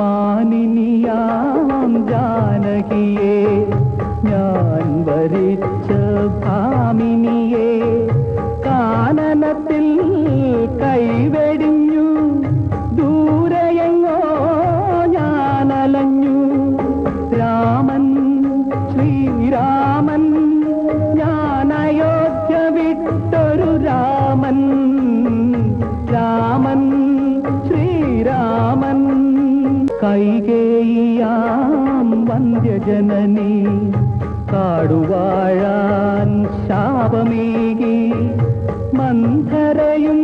മാനിനിയാം ജാനകിയെ ഞാൻ വരിച്ച ഭാമിനിയെ കാനനത്തിൽ കൈകേയാം വന്ധ്യജനനി. കാടുവാഴാൻ ശാപമേകി മന്ധരയും